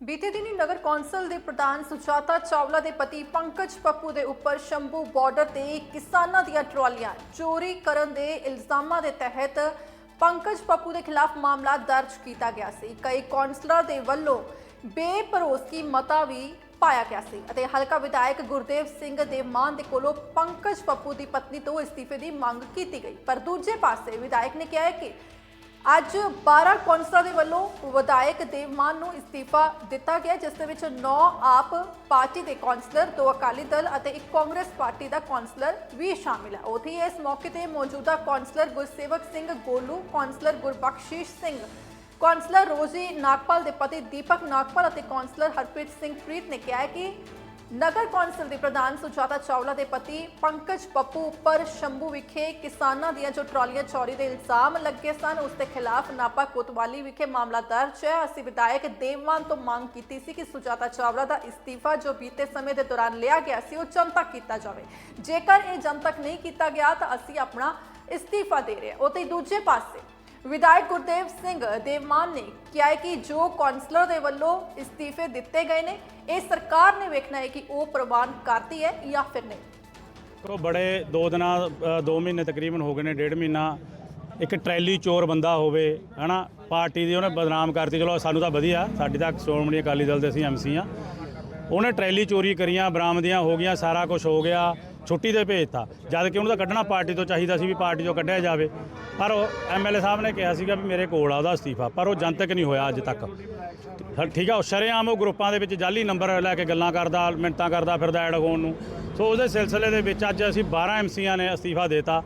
ਬੀਤੇ ਦਿਨੀ ਨਗਰ ਕੌਂਸਲ ਦੇ ਪ੍ਰਧਾਨ ਸੁਜਾਤਾ ਚਾਵਲਾ ਦੇ ਪਤੀ ਪੰਕਜ ਪੱਪੂ ਦੇ ਉੱਪਰ ਸ਼ੰਭੂ ਬਾਰਡਰ ਤੇ ਕਿਸਾਨਾਂ ਦੀਆਂ ਟਰਾਲੀਆਂ ਚੋਰੀ ਕਰਨ ਦੇ ਇਲਜ਼ਾਮਾਂ ਦੇ ਤਹਿਤ ਪੰਕਜ ਪੱਪੂ ਦੇ ਖਿਲਾਫ ਮਾਮਲਾ ਦਰਜ ਕੀਤਾ ਗਿਆ ਸੀ। ਕਈ ਕੌਂਸਲਰ ਦੇ ਵੱਲੋਂ ਬੇਭਰੋਸਗੀ ਮਤਾ ਵੀ ਪਾਇਆ ਗਿਆ ਸੀ ਅਤੇ ਹਲਕਾ ਵਿਧਾਇਕ ਗੁਰਦੇਵ ਸਿੰਘ ਦੇ ਮਾਨ ਦੇ ਕੋਲੋਂ ਪੰਕਜ ਪੱਪੂ ਦੀ ਪਤਨੀ ਤੋਂ ਇਸਤੀਫੇ ਦੀ ਮੰਗ ਕੀਤੀ ਗਈ। ਪਰ ਦੂਜੇ ਪਾਸੇ ਵਿਧਾਇਕ ਨੇ ਕਿਹਾ ਹੈ ਕਿ ਅੱਜ 12 ਕੌਂਸਲਾਂ ਦੇ ਵੱਲੋਂ ਵਿਧਾਇਕ ਦੇਵਮਾਨ ਨੂੰ ਇਸਤੀਫਾ ਦਿੱਤਾ ਗਿਆ, ਜਿਸ ਦੇ ਵਿੱਚ 9 ਆਪ ਪਾਰਟੀ ਦੇ ਕੌਂਸਲਰ, ਦੋ ਅਕਾਲੀ ਦਲ ਅਤੇ ਇੱਕ ਕਾਂਗਰਸ ਪਾਰਟੀ ਦਾ ਕੌਂਸਲਰ ਵੀ ਸ਼ਾਮਿਲ ਹੈ। ਉਥੇ ਇਸ ਮੌਕੇ ਤੇ ਮੌਜੂਦਾ councillor Gursewak Singh Golu, councillor Gurbakhshish Singh, councillor Rozy Nagpal ਦੇ ਪਤੀ ਦੀਪਕ ਨਾਗਪਾਲ ਅਤੇ ਕੌਂਸਲਰ ਹਰਪ੍ਰੀਤ ਸਿੰਘ ਪ੍ਰੀਤ ਨੇ ਕਿਹਾ ਕਿ ਨਗਰ ਕੌਂਸਲ ਦੇ ਪ੍ਰਧਾਨ ਸੁਜਾਤਾ ਚਾਵਲਾ ਦੇ ਪਤੀ ਪੰਕਜ ਪੱਪੂ ਉੱਪਰ ਸ਼ੰਭੂ ਵਿਖੇ ਕਿਸਾਨਾਂ ਦੀਆਂ ਜੋ ਟਰਾਲੀਆਂ ਚੋਰੀ ਦੇ ਇਲਜ਼ਾਮ ਲੱਗੇ ਸਨ, ਉਸ ਦੇ ਖਿਲਾਫ ਨਾਪਾ ਕੋਤਵਾਲੀ ਵਿਖੇ ਮਾਮਲਾ ਦਰਜ ਹੈ। ਅਸੀਂ ਵਿਧਾਇਕ ਦੇਵਮਾਨ ਤੋਂ ਮੰਗ ਕੀਤੀ ਸੀ ਕਿ ਸੁਜਾਤਾ ਚਾਵਲਾ ਦਾ ਇਸਤੀਫਾ ਜੋ ਬੀਤੇ ਸਮੇਂ ਦੇ ਦੌਰਾਨ ਲਿਆ ਗਿਆ ਸੀ, ਉਹ ਜਨਤਕ ਕੀਤਾ ਜਾਵੇ। ਜੇਕਰ ਇਹ ਜਨਤਕ ਨਹੀਂ ਕੀਤਾ ਗਿਆ ਤਾਂ ਅਸੀਂ ਆਪਣਾ ਇਸਤੀਫਾ ਦੇ ਰਹੇ ਹਾਂ। ਉਤੇ ਦੂਜੇ ਪਾਸੇ ਵਿਧਾਇਕ ਗੁਰਦੇਵ ਸਿੰਘ ਦੇਵਮਾਨ ਨੇ ਕਿਹਾ ਹੈ ਕਿ ਜੋ ਕੌਂਸਲਰ ਦੇ ਵੱਲੋਂ ਅਸਤੀਫੇ ਦਿੱਤੇ ਗਏ ਨੇ, ਇਹ ਸਰਕਾਰ ਨੇ ਵੇਖਣਾ ਹੈ ਕਿ ਉਹ ਪ੍ਰਵਾਨ ਕਰਦੀ ਹੈ ਜਾਂ ਫਿਰ ਨਹੀਂ। ਉਹ ਬੜੇ ਦੋ ਦਿਨਾਂ ਦੋ ਮਹੀਨੇ ਤਕਰੀਬਨ ਹੋ ਗਏ ਨੇ, ਡੇਢ ਮਹੀਨਾ। ਇੱਕ ਟਰੈਲੀ ਚੋਰ ਬੰਦਾ ਹੋਵੇ, ਹਨਾ, ਪਾਰਟੀ ਦੀ ਉਹਨੇ ਬਦਨਾਮ ਕਰਤੀ। ਚਲੋ, ਸਾਨੂੰ ਤਾਂ ਵਧੀਆ, ਸਾਡੀ ਤਾਂ ਸ਼੍ਰੋਮਣੀ ਅਕਾਲੀ ਦਲ ਦੇ ਅਸੀਂ ਐਮਸੀ ਆ। ਉਹਨੇ ਟਰੈਲੀ ਚੋਰੀ ਕਰੀਆਂ, ਬਰਾਮਦੀਆਂ ਹੋ ਗਈਆਂ, ਸਾਰਾ ਕੁਝ ਹੋ ਗਿਆ। ਛੁੱਟੀ ਤੇ ਭੇਜਤਾ। ਜਦ ਕਿ ਉਹਨੂੰ ਤਾਂ ਕੱਢਣਾ ਪਾਰਟੀ ਤੋਂ ਚਾਹੀਦਾ ਸੀ ਵੀ ਪਾਰਟੀ ਤੋਂ ਕੱਢਿਆ ਜਾਵੇ। ਪਰ ਉਹ ਐਮਐਲਏ ਸਾਹਿਬ ਨੇ ਕਿਹਾ ਸੀਗਾ ਵੀ ਮੇਰੇ ਕੋਲ ਆ ਉਹਦਾ ਅਸਤੀਫਾ, ਪਰ ਉਹ ਜਨਤਕ ਨਹੀਂ ਹੋਇਆ ਅੱਜ ਤੱਕ। ਠੀਕ ਆ, ਉਹ ਸ਼ਰੇਆਮ ਉਹ ਗਰੁੱਪਾਂ ਦੇ ਵਿੱਚ ਜਾਲੀ ਨੰਬਰ ਲੈ ਕੇ ਗੱਲਾਂ ਕਰਦਾ, ਮਿੰਟਾਂ ਕਰਦਾ ਫਿਰਦਾ ਐਡ ਹੋਣ ਨੂੰ। ਸੋ ਉਹਦੇ ਸਿਲਸਿਲੇ ਦੇ ਵਿੱਚ ਅੱਜ ਅਸੀਂ 12 ਐਮਸੀਆਂ ਨੇ ਅਸਤੀਫਾ ਦੇਤਾ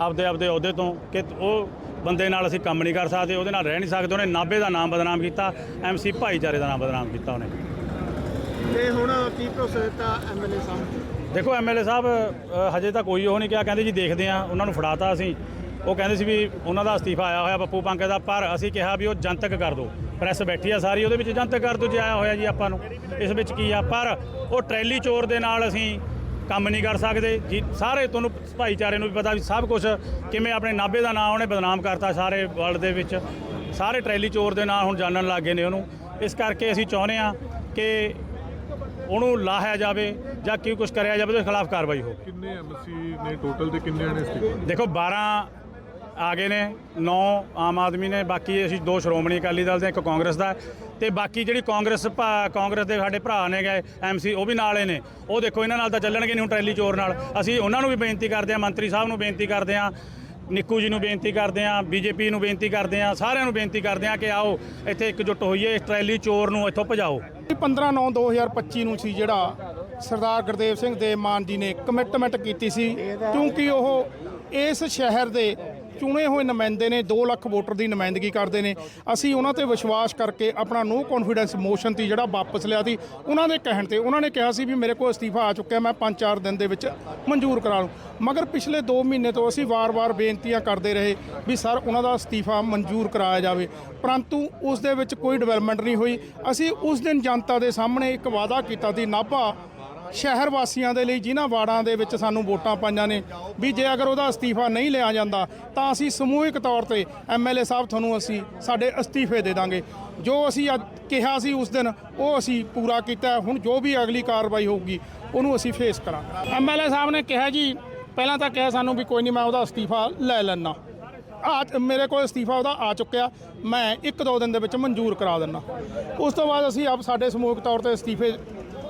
ਆਪਦੇ ਆਪਦੇ ਅਹੁਦੇ ਤੋਂ ਕਿ ਉਹ ਬੰਦੇ ਨਾਲ ਅਸੀਂ ਕੰਮ ਨਹੀਂ ਕਰ ਸਕਦੇ, ਉਹਦੇ ਨਾਲ ਰਹਿ ਨਹੀਂ ਸਕਦੇ, ਉਹਨੇ ਨਾਭੇ ਦਾ ਨਾਮ ਬਦਨਾਮ ਕੀਤਾ ਐਮਸੀ ਭਾਈਚਾਰੇ ਦਾ ਨਾਮ ਬਦਨਾਮ ਕੀਤਾ ਉਹਨੇ। ਤੇ ਹੁਣ ਕੀ ਭਰੋਸਾ ਦਿੱਤਾ ਐਮਐਲਏ ਸਾਹਿਬ? ਦੇਖੋ ਐਮਐਲਏ ਸਾਹਿਬ ਅ, ਹਜੇ ਤਾਂ ਕੋਈ ਉਹ ਨਹੀਂ ਕਿਹਾ ਕਹਿੰਦੇ ਜੀ ਦੇਖਦੇ ਆ ਉਹਨਾਂ ਨੂੰ ਫੜਾਤਾ ਅਸੀਂ। ਉਹ ਕਹਿੰਦੇ ਸੀ ਵੀ ਉਹਨਾਂ ਦਾ ਅਸਤੀਫਾ ਆਇਆ ਹੋਇਆ ਪੱਪੂ ਪੰਕੇ ਦਾ ਪਰ ਅਸੀਂ ਕਿਹਾ ਵੀ ਉਹ ਜਨਤਕ ਕਰ ਦਿਓ ਪ੍ਰੈਸ ਬੈਠੀ ਆ ਸਾਰੀ ਉਹਦੇ ਵਿੱਚ ਜਨਤਕ ਕਰ ਦਿਓ ਜੇ ਆਇਆ ਹੋਇਆ ਜੀ ਆਪਾਂ ਨੂੰ। ਇਸ ਵਿੱਚ ਕੀ ਆ ਪਰ ਉਹ ਟਰੈਲੀ ਚੋਰ ਦੇ ਨਾਲ ਅਸੀਂ ਕੰਮ ਨਹੀਂ ਕਰ ਸਕਦੇ। ਜੀ ਸਾਰੇ ਤੁਹਾਨੂੰ ਭਾਈਚਾਰੇ ਨੂੰ ਵੀ ਪਤਾ ਵੀ ਸਭ ਕੁਝ ਕਿਵੇਂ ਆਪਣੇ ਨਾਭੇ ਦਾ ਨਾਂ ਉਹਨੇ ਬਦਨਾਮ ਕਰਤਾ ਸਾਰੇ ਵਰਲਡ ਦੇ ਵਿੱਚ। ਸਾਰੇ ਟਰੈਲੀ ਚੋਰ ਦੇ ਨਾਂ ਹੁਣ ਜਾਣਨ ਲੱਗ ਗਏ ਨੇ ਉਹਨੂੰ। ਇਸ ਕਰਕੇ ਅਸੀਂ ਚਾਹੁੰਦੇ ਆ ਕਿ ਉਹਨੂੰ ਲਾਹਿਆ ਜਾਵੇ। ਜਾਂ ਕੀ ਕੁਝ ਕਰਿਆ ਜਾਵੇ ਉਹਦੇ ਖਿਲਾਫ ਕਾਰਵਾਈ ਹੋਵੇ। ਕਿੰਨੇ ਐਮਸੀ ਨੇ ਟੋਟਲ ਤੇ ਕਿੰਨੇ ਨੇ ਅਸਤੀਫਾ ਦੇਖੋ 12 ਆ ਗਏ ਨੇ 9 ਆਮ ਆਦਮੀ ਨੇ ਬਾਕੀ ਅਸੀਂ ਦੋ ਸ਼੍ਰੋਮਣੀ ਅਕਾਲੀ ਦਲ ਦੇ ਇੱਕ ਕਾਂਗਰਸ ਦਾ ਤੇ ਬਾਕੀ ਜਿਹੜੀ ਕਾਂਗਰਸ ਭਾ- ਕਾਂਗਰਸ ਦੇ ਸਾਡੇ ਭਰਾ ਨੇ ਗਏ ਐਮਸੀ ਉਹ ਵੀ ਨਾਲੇ ਨੇ। ਉਹ ਦੇਖੋ ਇਹਨਾਂ ਨਾਲ ਤਾਂ ਚੱਲਣਗੇ ਨਹੀਂ ਹੁਣ ਟਰੈਲੀ ਚੋਰ ਨਾਲ। ਅਸੀਂ ਉਹਨਾਂ ਨੂੰ ਵੀ ਬੇਨਤੀ ਕਰਦੇ ਹਾਂ ਮੰਤਰੀ ਸਾਹਿਬ ਨੂੰ ਬੇਨਤੀ ਕਰਦੇ ਹਾਂ ਨਿੱਕੂ ਜੀ ਨੂੰ ਬੇਨਤੀ ਕਰਦੇ ਹਾਂ ਬੀਜੇਪੀ ਨੂੰ ਬੇਨਤੀ ਕਰਦੇ ਹਾਂ ਸਾਰਿਆਂ ਨੂੰ ਬੇਨਤੀ ਕਰਦੇ ਹਾਂ ਕਿ ਆਓ ਇੱਥੇ ਇਕਜੁੱਟ ਹੋਈਏ ਇਸ ਟਰੈਲੀ ਚੋਰ ਨੂੰ ਇੱਥੋਂ ਭਜਾਓ। 15 9 2025 ਨੂੰ ਸੀ ਜਿਹੜਾ ਸਰਦਾਰ ਗੁਰਦੇਵ ਸਿੰਘ ਦੇ ਮਾਨ ਜੀ ਨੇ ਕਮਿਟਮੈਂਟ ਕੀਤੀ ਸੀ, ਕਿਉਂਕਿ ਉਹ ਇਸ ਸ਼ਹਿਰ ਦੇ ਚੁਣੇ ਹੋਏ ਨੁਮਾਇੰਦੇ ਨੇ 2 ਲੱਖ ਵੋਟਰ ਦੀ ਨੁਮਾਇੰਦਗੀ ਕਰਦੇ ਨੇ। ਅਸੀਂ ਉਹਨਾਂ ਤੇ ਵਿਸ਼ਵਾਸ ਕਰਕੇ ਆਪਣਾ ਨੋ ਕੌਨਫੀਡੈਂਸ ਮੋਸ਼ਨ ਤੀ ਜਿਹੜਾ ਵਾਪਸ ਲਿਆ ਸੀ, ਉਹਨਾਂ ਦੇ ਕਹਿਣ ਤੇ ਉਹਨਾਂ ਨੇ ਕਿਹਾ ਸੀ ਵੀ ਮੇਰੇ ਕੋਲ ਅਸਤੀਫਾ ਆ ਚੁੱਕਿਆ, ਮੈਂ 5-4 ਦਿਨ ਦੇ ਵਿੱਚ ਮਨਜ਼ੂਰ ਕਰਾ ਲੂੰ ਮਗਰ ਪਿਛਲੇ 2 ਮਹੀਨੇ ਤੋਂ ਅਸੀਂ ਵਾਰ-ਵਾਰ ਬੇਨਤੀਆਂ ਕਰਦੇ ਰਹੇ ਵੀ ਸਰ, ਉਹਨਾਂ ਦਾ ਅਸਤੀਫਾ ਮਨਜ਼ੂਰ ਕਰਾਇਆ ਜਾਵੇ। ਪਰੰਤੂ ਉਸ ਦੇ ਵਿੱਚ ਕੋਈ ਡਿਵੈਲਪਮੈਂਟ ਨਹੀਂ ਹੋਈ। ਅਸੀਂ ਉਸ ਦਿਨ ਜਨਤਾ ਦੇ ਸਾਹਮਣੇ ਇੱਕ ਵਾਅਦਾ ਕੀਤਾ ਸੀ, ਨਾਭਾ ਸ਼ਹਿਰ ਵਾਸੀਆਂ ਦੇ ਲਈ ਜਿਨ੍ਹਾਂ ਵਾਰਡਾਂ ਦੇ ਵਿੱਚ ਸਾਨੂੰ ਵੋਟਾਂ ਪਾਈਆਂ ਨੇ ਵੀ ਜੇ ਅਗਰ ਉਹਦਾ ਅਸਤੀਫਾ ਨਹੀਂ ਲਿਆ ਜਾਂਦਾ ਤਾਂ ਅਸੀਂ ਸਮੂਹਿਕ ਤੌਰ ਤੇ ਐਮਐਲਏ ਸਾਹਿਬ ਤੁਹਾਨੂੰ ਅਸੀਂ ਸਾਡੇ ਅਸਤੀਫੇ ਦੇ ਦਾਂਗੇ। ਜੋ ਅਸੀਂ ਅੱਜ ਕਿਹਾ ਸੀ ਉਸ ਦਿਨ, ਉਹ ਅਸੀਂ ਪੂਰਾ ਕੀਤਾ। ਹੁਣ ਜੋ ਵੀ ਅਗਲੀ ਕਾਰਵਾਈ ਹੋਊਗੀ, ਉਹਨੂੰ ਅਸੀਂ ਫੇਸ ਕਰਾਂਗੇ। ਐਮਐਲਏ ਸਾਹਿਬ ਨੇ ਕਿਹਾ ਜੀ, ਪਹਿਲਾਂ ਤਾਂ ਕਿਹਾ ਸਾਨੂੰ ਵੀ ਕੋਈ ਨਹੀਂ, ਮੈਂ ਉਹਦਾ ਅਸਤੀਫਾ ਲੈ ਲੈਣਾ ਆ, ਮੇਰੇ ਕੋਲ ਅਸਤੀਫਾ ਉਹਦਾ ਆ ਚੁੱਕਿਆ। ਮੈਂ ਇੱਕ ਦੋ ਦਿਨ ਦੇ ਵਿੱਚ ਮਨਜ਼ੂਰ ਕਰਾ ਦਿੰਦਾ। ਉਸ ਤੋਂ ਬਾਅਦ ਅਸੀਂ ਆਪ ਸਾਡੇ ਸਮੂਹਿਕ ਤੌਰ ਤੇ ਅਸਤੀਫੇ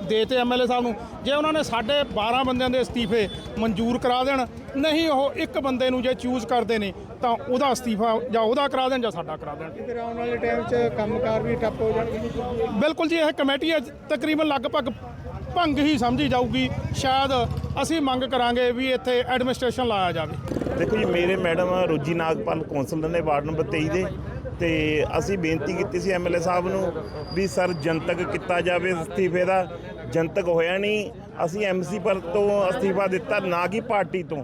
ਦੇ ਤੇ ਐਮਐਲਏ ਸਾਹਿਬ ਨੂੰ। ਜੇ ਉਹਨਾਂ ਨੇ ਸਾਡੇ 12 ਬੰਦਿਆਂ ਦੇ ਅਸਤੀਫੇ ਮਨਜ਼ੂਰ ਕਰਾ ਦੇਣ ਨਹੀਂ ਉਹ ਇੱਕ ਬੰਦੇ ਨੂੰ ਜੇ ਚੂਜ਼ ਕਰਦੇ ਨੇ ਤਾਂ ਉਹਦਾ ਅਸਤੀਫਾ ਜਾਂ ਉਹਦਾ ਕਰਾ ਦੇਣ ਜਾਂ ਸਾਡਾ ਕਰਾ ਦੇਣ। ਫਿਰ ਆਉਣ ਵਾਲੇ ਟਾਈਮ 'ਚ ਕੰਮਕਾਰ ਵੀ ਠੱਪ ਹੋ ਜਾਣਗੇ। ਬਿਲਕੁਲ ਜੀ ਇਹ ਕਮੇਟੀ ਅੱਜ ਤਕਰੀਬਨ ਲਗਭਗ ਭੰਗ ਹੀ ਸਮਝੀ ਜਾਊਗੀ। ਸ਼ਾਇਦ ਅਸੀਂ ਮੰਗ ਕਰਾਂਗੇ ਵੀ ਇੱਥੇ ਐਡਮਿਨਿਸਟ੍ਰੇਸ਼ਨ ਲਾਇਆ ਜਾਵੇ। ਦੇਖੋ ਜੀ ਮੇਰੇ ਮੈਡਮ ਰੋਜੀ ਨਾਗਪਾਲ ਕੌਂਸਲਰ ਨੇ ਵਾਰਡ ਨੰਬਰ 23 ਦੇ ਤੇ ਅਸੀਂ ਬੇਨਤੀ ਕੀਤੀ ਸੀ ਐਮਐਲਏ ਸਾਹਿਬ ਨੂੰ ਵੀ ਸਰ ਜਨਤਕ ਕੀਤਾ ਜਾਵੇ ਅਸਤੀਫੇ ਦਾ। ਜਨਤਕ ਹੋਇਆ ਨਹੀਂ। ਅਸੀਂ ਐਮਸੀ ਪਰ ਤੋਂ ਅਸਤੀਫਾ ਦਿੱਤਾ, ਨਾ ਕਿ ਪਾਰਟੀ ਤੋਂ।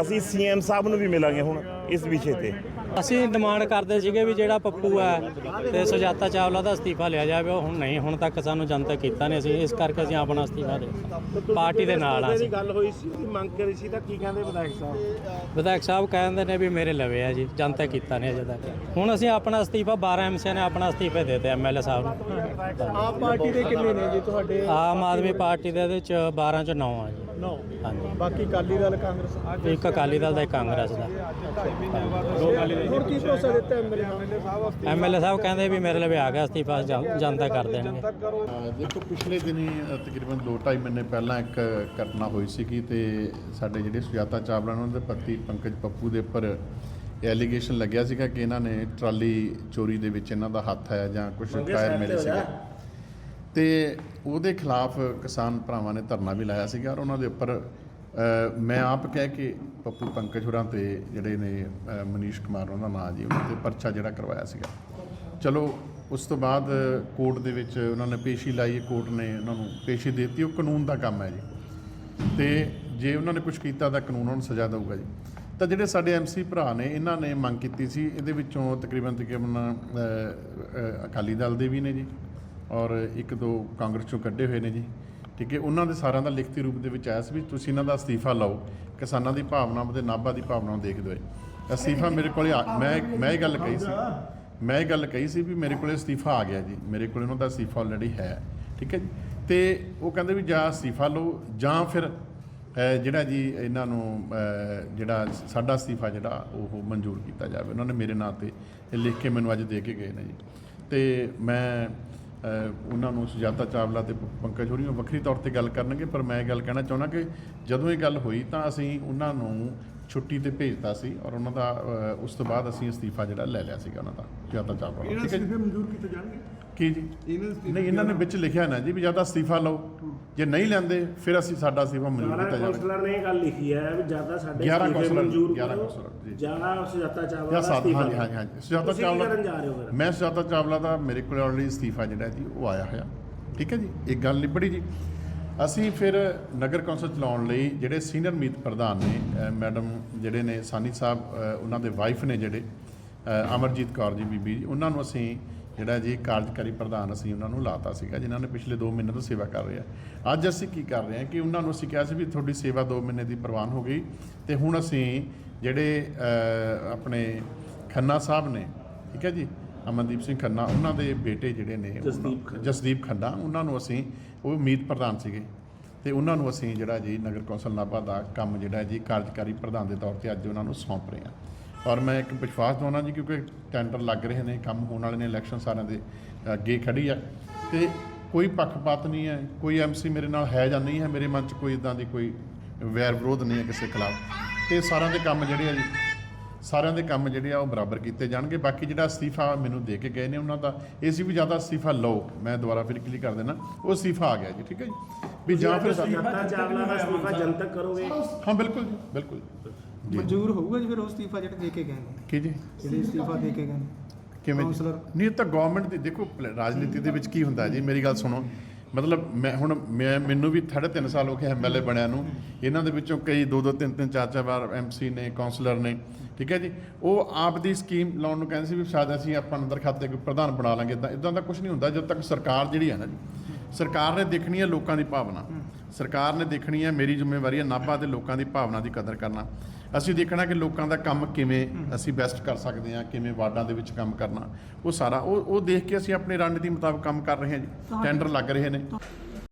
ਅਸੀਂ ਸੀਐਮ ਸਾਹਿਬ ਨੂੰ ਵੀ ਮਿਲਾਂਗੇ ਹੁਣ। ਇਸ ਵਿਸ਼ੇ ਤੇ। ਅਸੀਂ ਡਿਮਾਂਡ ਕਰਦੇ ਸੀਗੇ ਵੀ ਜਿਹੜਾ ਪੱਪੂ ਹੈ ਤੇ ਸੁਜਾਤਾ ਚਾਵਲਾ ਦਾ ਅਸਤੀਫਾ ਲਿਆ ਜਾਵੇ ਉਹ ਹੁਣ ਨਹੀਂ ਹੁਣ ਤੱਕ ਸਾਨੂੰ ਜਨਤਕ ਕੀਤਾ ਨਹੀਂ। ਅਸੀਂ ਇਸ ਕਰਕੇ ਅਸੀਂ ਆਪਣਾ ਅਸਤੀਫਾ ਦੇ। ਪਾਰਟੀ ਦੇ ਨਾਲ ਆ ਅਸੀਂ। ਗੱਲ ਹੋਈ ਸੀ ਮੰਗ ਕਰੀ ਸੀ ਤਾਂ ਕੀ ਕਹਿੰਦੇ ਵਿਧਾਇਕ ਸਾਹਿਬ? ਵਿਧਾਇਕ ਸਾਹਿਬ ਕਹਿੰਦੇ ਨੇ ਵੀ ਮੇਰੇ ਲਵੇ ਆ ਜੀ ਜਨਤਕ ਕੀਤਾ ਨਹੀਂ ਅਜੇ ਤੱਕ। ਹੁਣ ਅਸੀਂ ਆਪਣਾ ਅਸਤੀਫਾ 12 ਐਮਸੀ ਨੇ ਆਪਣਾ ਅਸਤੀਫੇ ਦੇ ਦਿੱਤੇ ਐਮਐਲਏ ਸਾਹਿਬ ਨੂੰ। ਆਪ ਪਾਰਟੀ ਦੇ ਕਿੰਨੇ ਨੇ ਜੀ ਤੁਹਾਡੇ? ਆਮ ਆਦਮੀ ਪਾਰਟੀ ਦੇ ਵਿੱਚ 12 ਚ 9 ਆ ਜੀ। 9 ਹਾਂਜੀ। ਬਾਕੀ ਅਕਾਲੀ ਦਲ ਕਾਂਗਰਸ। ਇੱਕ ਅਕਾਲੀ ਦਲ ਦਾ ਇੱਕ ਕਾਂਗਰਸ ਦਾ। ਹੁਣ ਕੀ ਭਰੋਸਾ ਦਿੱਤਾ ਐਮਐਲਏ ਸਾਹਿਬ ਐਮਐਲਏ ਸਾਹਿਬ ਕਹਿੰਦੇ ਵੀ ਮੇਰੇ ਲਵੇ ਆ ਗਿਆ ਅਸਤੀਫਾ ਜਨ- ਜਨਤਾ ਕਰ ਦੇਣਗੇ। ਦੇਖੋ ਪਿਛਲੇ ਦਿਨੀ ਤਕਰੀਬਨ 2.5 ਮਹੀਨੇ ਪਹਿਲਾਂ ਇੱਕ ਘਟਨਾ ਹੋਈ ਸੀਗੀ ਤੇ ਸਾਡੇ ਜਿਹੜੇ ਸੁਜਾਤਾ ਚਾਵਲਾ ਨੇ ਉਹਨਾਂ ਦੇ ਪਤੀ ਪੰਕਜ ਪੱਪੂ ਦੇ ਉੱਪਰ ਐਲੀਗੇਸ਼ਨ ਲੱਗਿਆ ਸੀਗਾ ਕਿ ਇਹਨਾਂ ਨੇ ਟਰਾਲੀ ਚੋਰੀ ਦੇ ਵਿੱਚ ਇਹਨਾਂ ਦਾ ਹੱਥ ਹੈ ਜਾਂ ਕੁਝ ਟਾਇਰ ਮਿਲੇ ਸੀਗੇ। ਤੇ ਉਹਦੇ ਖਿਲਾਫ ਕਿਸਾਨ ਭਰਾਵਾਂ ਨੇ ਧਰਨਾ ਵੀ ਲਾਇਆ ਸੀਗਾ ਔਰ ਉਹਨਾਂ ਦੇ ਉੱਪਰ ਮੈਂ ਆਪ ਕਹਿ ਕੇ ਪੱਪੂ ਪੰਕਜ ਹੋਰਾਂ ਤੇ ਜਿਹੜੇ ਨੇ ਮਨੀਸ਼ ਕੁਮਾਰ ਉਹਨਾਂ ਦਾ ਨਾਂ ਜੀ, ਉਹਨਾਂ ਤੇ ਪਰਚਾ ਜਿਹੜਾ ਕਰਵਾਇਆ ਸੀਗਾ। ਚਲੋ, ਉਸ ਤੋਂ ਬਾਅਦ ਕੋਰਟ ਦੇ ਵਿੱਚ ਉਹਨਾਂ ਨੇ ਪੇਸ਼ੀ ਲਾਈ, ਕੋਰਟ ਨੇ ਉਹਨਾਂ ਨੂੰ ਪੇਸ਼ੀ ਦੇ ਦਿੱਤੀ, ਉਹ ਕਾਨੂੰਨ ਦਾ ਕੰਮ ਹੈ ਜੀ। ਤੇ ਜੇ ਉਹਨਾਂ ਨੇ ਕੁਝ ਕੀਤਾ ਤਾਂ ਕਾਨੂੰਨ ਉਹਨਾਂ ਨੂੰ ਸਜ਼ਾ ਦੇਊਗਾ ਜੀ। ਤਾਂ ਜਿਹੜੇ ਸਾਡੇ ਐਮਸੀ ਭਰਾ ਨੇ, ਇਹਨਾਂ ਨੇ ਮੰਗ ਕੀਤੀ ਸੀ, ਇਹਦੇ ਵਿੱਚੋਂ ਤਕਰੀਬਨ ਤਕਰੀਬਨ ਅਕਾਲੀ ਦਲ ਦੇ ਵੀ ਨੇ ਜੀ। ਔਰ ਇੱਕ ਦੋ ਕਾਂਗਰਸ ਚੋਂ ਕੱਢੇ ਹੋਏ ਨੇ ਜੀ। ਠੀਕ ਹੈ ਉਹਨਾਂ ਦੇ ਸਾਰਿਆਂ ਦਾ ਲਿਖਤੀ ਰੂਪ ਦੇ ਵਿੱਚ ਆਇਆ ਸੀ ਵੀ ਤੁਸੀਂ ਇਹਨਾਂ ਦਾ ਅਸਤੀਫਾ ਲਓ ਕਿਸਾਨਾਂ ਦੀ ਭਾਵਨਾ ਤੇ ਨਾਭਾ ਦੀ ਭਾਵਨਾ ਨੂੰ ਦੇਖਦੇ ਹੋਏ। ਅਸਤੀਫਾ ਮੇਰੇ ਕੋਲੇ ਆ- ਮੈਂ ਮੈਂ ਇਹ ਗੱਲ ਕਹੀ ਸੀ। ਮੈਂ ਇਹ ਗੱਲ ਕਹੀ ਸੀ ਵੀ ਮੇਰੇ ਕੋਲੇ ਅਸਤੀਫਾ ਆ ਗਿਆ ਜੀ। ਮੇਰੇ ਕੋਲੇ ਉਹਨਾਂ ਦਾ ਅਸਤੀਫਾ ਆਲਰੇਡੀ ਹੈ। ਠੀਕ ਹੈ ਜੀ। ਤੇ ਉਹ ਕਹਿੰਦੇ ਵੀ ਜਾਂ ਅਸਤੀਫਾ ਲਓ ਜਾਂ ਫਿਰ ਅ, ਜਿਹੜਾ ਜੀ ਇਹਨਾਂ ਨੂੰ ਅ, ਜਿਹੜਾ ਸਾਡਾ ਅਸਤੀਫਾ ਜਿਹੜਾ ਉਹ ਮਨਜ਼ੂਰ ਕੀਤਾ ਜਾਵੇ। ਉਹਨਾਂ ਨੇ ਮੇਰੇ ਨਾਂ ਤੇ ਇਹ ਲਿਖ ਕੇ ਮੈਨੂੰ ਅੱਜ ਦੇ ਕੇ ਗਏ ਨੇ ਜੀ। ਤੇ ਮੈਂ ਉਹਨਾਂ ਨੂੰ ਸੁਜਾਤਾ ਚਾਵਲਾ ਤੇ ਪੰਕਜ ਹੋਰੀ ਨੂੰ ਵੱਖਰੀ ਤੌਰ ਤੇ ਗੱਲ ਕਰਨਗੇ ਪਰ ਮੈਂ ਇਹ ਗੱਲ ਕਹਿਣਾ ਚਾਹੁੰਦਾ ਕਿ ਜਦੋਂ ਇਹ ਗੱਲ ਹੋਈ ਤਾਂ ਅਸੀਂ ਉਹਨਾਂ ਨੂੰ ਛੁੱਟੀ ਤੇ ਭੇਜਤਾ ਸੀ ਔਰ ਉਹਨਾਂ ਦਾ ਉਸ ਤੋਂ ਬਾਅਦ ਅਸੀਂ ਅਸਤੀਫਾ ਜਿਹੜਾ ਲੈ ਲਿਆ ਸੀਗਾ ਉਹਨਾਂ ਦਾ ਸੁਜਾਤਾ ਚਾਵਲਾ ਦਾ। ਠੀਕ ਹੈ ਜੀ? ਮਨਜ਼ੂਰ ਕੀਤੇ ਜਾਣਗੇ? ਕੀ ਜੀ? ਨਹੀਂ ਇਹਨਾਂ ਨੇ ਵਿੱਚ ਲਿਖਿਆ ਨਾ ਜੀ ਵੀ ਜ਼ਿਆਦਾ ਅਸਤੀਫਾ ਲਓ। ਜੇ ਨਹੀਂ ਲੈਂਦੇ ਫਿਰ ਅਸੀਂ ਸਾਡਾ ਅਸਤੀਫਾ ਮਨਜ਼ੂਰ ਕੀਤਾ ਜਾਵੇ। ਕੌਂਸਲਰ ਨੇ ਇਹ ਗੱਲ ਲਿਖੀ ਹੈ ਵੀ ਜ਼ਿਆਦਾ ਸਾਡੇ 11 ਅਸਤੀਫੇ ਕੌਂਸਲਰ, ਮਨਜ਼ੂਰ 11 ਕਰੋ, ਕੌਂਸਲਰ, ਜੀ। ਜਾਂ ਸੁਜਾਤਾ ਚਾਵਲਾ ਦਾ ਅਸਤੀਫਾ ਹਾਂਜੀ ਹਾਂਜੀ ਹਾਂਜੀ। ਸੁਜਾਤਾ ਚਾਵਲਾ ਕਰਨ ਜਾ ਰਹੇ ਹੋ ਫਿਰ? ਮੈਂ ਸੁਜਾਤਾ ਚਾਵਲਾ ਦਾ ਮੇਰੇ ਕੋਲ ਆਲਰੇਡੀ ਅਸਤੀਫਾ ਜਿਹੜਾ ਜੀ ਉਹ ਆਇਆ ਹੋਇਆ। ਠੀਕ ਹੈ ਜੀ? ਇੱਕ ਗੱਲ ਨਿਬੜੀ ਜੀ। ਅਸੀਂ ਫਿਰ ਨਗਰ ਕੌਂਸਲ ਚਲਾਉਣ ਲਈ ਜਿਹੜੇ ਸੀਨੀਅਰ ਮੀਤ ਪ੍ਰਧਾਨ ਨੇ ਮੈਡਮ ਜਿਹੜੇ ਨੇ ਸਾਨੀ ਸਾਹਿਬ ਉਹਨਾਂ ਦੇ ਵਾਈਫ ਨੇ ਜਿਹੜੇ ਅਮਰਜੀਤ ਕੌਰ ਜੀ ਬੀਬੀ ਜੀ, ਉਹਨਾਂ ਨੂੰ ਅਸੀਂ ਜਿਹੜਾ ਜੀ ਕਾਰਜਕਾਰੀ ਪ੍ਰਧਾਨ ਅਸੀਂ ਉਹਨਾਂ ਨੂੰ ਲਾਤਾ ਸੀਗਾ ਜਿਨ੍ਹਾਂ ਨੇ ਪਿਛਲੇ 2 ਮਹੀਨੇ ਤੋਂ ਸੇਵਾ ਕਰ ਰਹੇ ਆ। ਅੱਜ ਅਸੀਂ ਕੀ ਕਰ ਰਹੇ ਹਾਂ ਕਿ ਉਹਨਾਂ ਨੂੰ ਅਸੀਂ ਕਿਹਾ ਸੀ ਵੀ ਤੁਹਾਡੀ ਸੇਵਾ 2 ਮਹੀਨੇ ਦੀ ਪ੍ਰਵਾਨ ਹੋ ਗਈ ਤੇ ਹੁਣ ਅਸੀਂ ਜਿਹੜੇ ਆਪਣੇ ਖੰਨਾ ਸਾਹਿਬ ਨੇ ਠੀਕ ਹੈ ਜੀ ਅਮਨਦੀਪ ਸਿੰਘ ਖੰਨਾ ਉਹਨਾਂ ਦੇ ਬੇਟੇ ਜਿਹੜੇ ਨੇ ਜਸਦੀਪ ਖੰਨਾ। ਉਹਨਾਂ ਨੂੰ ਅਸੀਂ ਉਹ ਮੀਤ ਪ੍ਰਧਾਨ ਸੀਗੇ। ਤੇ ਉਹਨਾਂ ਨੂੰ ਅਸੀਂ ਜਿਹੜਾ ਜੀ ਨਗਰ ਕੌਂਸਲ ਨਾਭਾ ਦਾ ਕੰਮ ਜਿਹੜਾ ਜੀ ਕਾਰਜਕਾਰੀ ਪ੍ਰਧਾਨ ਦੇ ਤੌਰ ਤੇ ਅੱਜ ਉਹਨਾਂ ਨੂੰ ਸੌਂਪ ਰਹੇ ਹਾਂ ਔਰ ਮੈਂ ਇੱਕ ਵਿਸ਼ਵਾਸ ਦਵਾਉਣਾ ਜੀ ਕਿਉਂਕਿ ਟੈਂਡਰ ਲੱਗ ਰਹੇ ਨੇ ਕੰਮ ਹੋਣ ਵਾਲੇ ਨੇ ਇਲੈਕਸ਼ਨ ਸਾਰਿਆਂ ਦੇ ਅੱਗੇ ਖੜੀ ਆ। ਤੇ ਕੋਈ ਪੱਖਪਾਤ ਨਹੀਂ ਹੈ ਕੋਈ ਐਮਸੀ ਮੇਰੇ ਨਾਲ ਹੈ ਜਾਂ ਨਹੀਂ ਹੈ ਮੇਰੇ ਮਨ 'ਚ ਕੋਈ ਇਦਾਂ ਦੀ ਕੋਈ ਵੈਰ ਵਿਰੋਧ ਨਹੀਂ ਹੈ ਕਿਸੇ ਖਿਲਾਫ। ਤੇ ਸਾਰਿਆਂ ਦੇ ਕੰਮ ਜਿਹੜੇ ਆ ਜੀ ਸਾਰਿਆਂ ਦੇ ਕੰਮ ਜਿਹੜੇ ਆ ਉਹ ਬਰਾਬਰ ਕੀਤੇ ਜਾਣਗੇ। ਬਾਕੀ ਜਿਹੜਾ ਅਸਤੀਫਾ ਮੈਨੂੰ ਦੇ ਕੇ ਗਏ ਨੇ ਉਹਨਾਂ ਦਾ ਇਹ ਸੀ ਵੀ ਜ਼ਿਆਦਾ ਅਸਤੀਫਾ ਲਓ। ਮੈਂ ਦੁਬਾਰਾ ਫਿਰ ਕਲੀ ਕਰ ਦੇਣਾ ਉਹ ਅਸਤੀਫਾ ਆ ਗਿਆ ਜੀ ਠੀਕ ਹੈ ਜੀ? ਵੀ ਜਾਂ ਫਿਰ ਸੁਜਾਤਾ ਚਾਵਲਾ ਦਾ ਅਸਤੀਫਾ ਜਨਤਕ ਕਰੋਗੇ। ਹਾਂ ਬਿਲਕੁਲ ਜੀ ਬਿਲਕੁਲ ਜੀ। ਮਨਜ਼ੂਰ ਹੋਊਗਾ ਜੀ ਫਿਰ ਉਹ ਅਸਤੀਫਾ ਜਿਹੜਾ ਦੇ ਕੇ ਗਏ ਨੇ। ਕੀ ਜੀ? ਜਿਹੜੇ ਅਸਤੀਫਾ ਦੇ ਕੇ ਗਏ ਨੇ। ਕਿਵੇਂ ਜੀ? ਨਹੀਂ ਇਹ ਤਾਂ ਗਵਰਨਮੈਂਟ ਦੀ ਦੇਖੋ ਪਲ- ਰਾਜਨੀਤੀ ਦੇ ਵਿੱਚ ਕੀ ਹੁੰਦਾ ਜੀ? ਮੇਰੀ ਗੱਲ ਸੁਣੋ। ਮਤਲਬ ਮੈਂ ਹੁਣ ਮੈਂ ਮੈਨੂੰ ਵੀ ਸਾਢੇ ਤਿੰਨ ਸਾਲ ਹੋ ਗਏ ਐਮਐਲਏ ਬਣਿਆ ਨੂੰ। ਇਹਨਾਂ ਦੇ ਵਿੱਚੋਂ ਕਈ ਦੋ ਦੋ ਤਿੰਨ ਤਿੰਨ ਚਾਰ ਚਾਰ ਵਾਰ ਐਮਸੀ ਨੇ ਕਾਉਂਸਲਰ ਨੇ। ਠੀਕ ਹੈ ਜੀ? ਉਹ ਆਪ ਦੀ ਸਕੀਮ ਲਾਉਣ ਨੂੰ ਕਹਿੰਦੇ ਸੀ ਵੀ ਸ਼ਾਇਦ ਅਸੀਂ ਆਪਾਂ ਅੰਦਰ ਖਾਤੇ ਕੋਈ ਪ੍ਰਧਾਨ ਬਣਾ ਲਾਂਗੇ। ਇਦਾਂ ਇਦਾਂ ਦਾ ਕੁਝ ਨਹੀਂ ਹੁੰਦਾ। ਜਦੋਂ ਤੱਕ ਸਰਕਾਰ ਜਿਹੜੀ ਹੈ ਨਾ ਜੀ ਸਰਕਾਰ ਨੇ ਦੇਖਣੀ ਹੈ ਲੋਕਾਂ ਦੀ ਭਾਵਨਾ। ਸਰਕਾਰ ਨੇ ਦੇਖਣੀ ਹੈ ਮੇਰੀ ਜ਼ਿੰਮੇਵਾਰੀ ਹੈ ਨਾਭਾ ਤੇ ਲੋਕਾਂ ਦੀ ਭਾਵਨਾ ਦੀ ਕਦਰ ਕਰਨਾ। ਅਸੀਂ ਦੇਖਣਾ ਕਿ ਲੋਕਾਂ ਦਾ ਕੰਮ ਕਿਵੇਂ ਅਸੀਂ ਬੈਸਟ ਕਰ ਸਕਦੇ ਹਾਂ ਕਿਵੇਂ ਵਾਰਡਾਂ ਦੇ ਵਿੱਚ ਕੰਮ ਕਰਨਾ। ਉਹ ਸਾਰਾ ਉਹ ਉਹ ਦੇਖ ਕੇ ਅਸੀਂ ਆਪਣੀ ਰਣਨੀਤੀ ਮੁਤਾਬਕ ਕੰਮ ਕਰ ਰਹੇ ਹਾਂ ਜੀ। ਟੈਂਡਰ ਲੱਗ ਰਹੇ ਨੇ।